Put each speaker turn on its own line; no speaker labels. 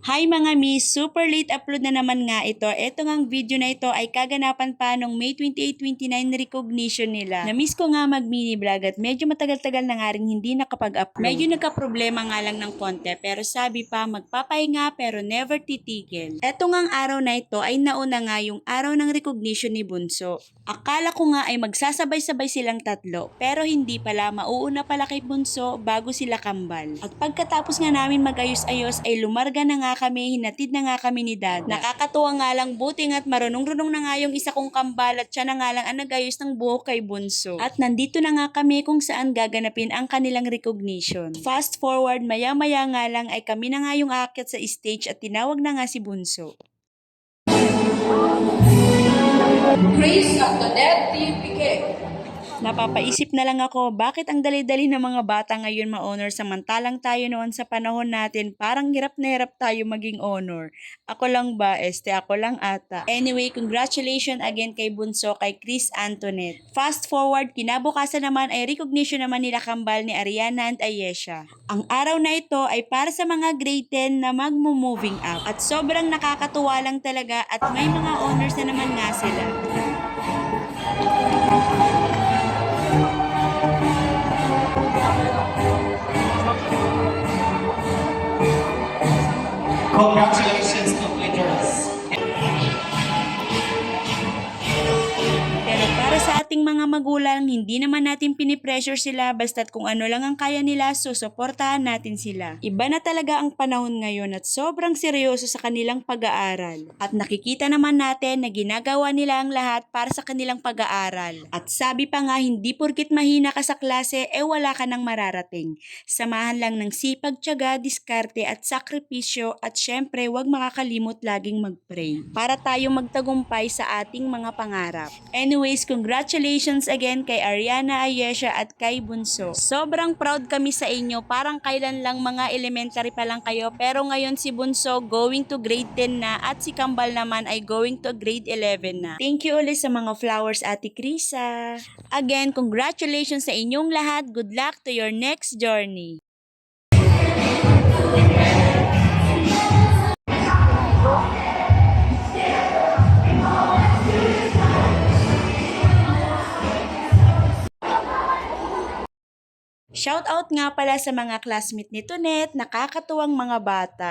Hi mga miss, super late upload na naman nga ito. Ito ngang video na ito ay kaganapan pa nung May 28-29 recognition nila. Na-miss ko nga mag mini vlog at medyo matagal-tagal na nga rin hindi nakapag-upload. Medyo nagka-problema nga lang ng konti pero sabi pa magpapahinga pero never titigil. Ito ngang araw na ito ay nauna nga yung araw ng recognition ni Bunso. Akala ko nga ay magsasabay-sabay silang tatlo pero hindi pala mauuna pala kay Bunso bago sila kambal. At pagkatapos nga namin magayos-ayos ay lumarga na nga kami, hinatid na nga kami ni Dada. Nakakatuwa nga lang buting at marunong-runong na nga yung isa kong kambal at siya na nga lang ang nagayos ng buhok kay Bunso. At nandito na nga kami kung saan gaganapin ang kanilang recognition. Fast forward, maya-maya nga lang ay kami na nga yung aakyat sa stage at tinawag na nga si Bunso.
Chris Antoinette T. Piquet.
Napapaisip na lang ako, bakit ang dali-dali ng mga bata ngayon ma-honor samantalang tayo noon sa panahon natin parang hirap na hirap tayo maging honor. Ako lang ba? Este, ako lang ata. Anyway, congratulations again kay Bunso, kay Chris Antoinette. Fast forward, kinabukasan naman ay recognition naman nila kambal ni Ariana and Ayesha. Ang araw na ito ay para sa mga grade 10 na magmo-moving up. At sobrang nakakatuwa lang talaga at may mga honors na naman nga sila. Mga magulang, hindi naman natin pinipressure sila basta't kung ano lang ang kaya nila, susuportahan natin sila. Iba na talaga ang panahon ngayon at sobrang seryoso sa kanilang pag-aaral. At nakikita naman natin na ginagawa nila ang lahat para sa kanilang pag-aaral. At sabi pa nga, hindi porkit mahina ka sa klase, eh wala ka nang mararating. Samahan lang ng sipag, tiyaga, diskarte at sakripisyo at syempre huwag makakalimot laging mag-pray para tayo magtagumpay sa ating mga pangarap. Anyways, congratulations again kay Ariana Ayesha at kay Bunso. Sobrang proud kami sa inyo. Parang kailan lang mga elementary pa lang kayo pero ngayon si Bunso going to grade 10 na at si Kambal naman ay going to grade 11 na. Thank you ulit sa mga flowers Ate Krisa. Again, congratulations sa inyong lahat. Good luck to your next journey. Shout out nga pala sa mga classmate ni Tonet, nakakatuwang mga bata.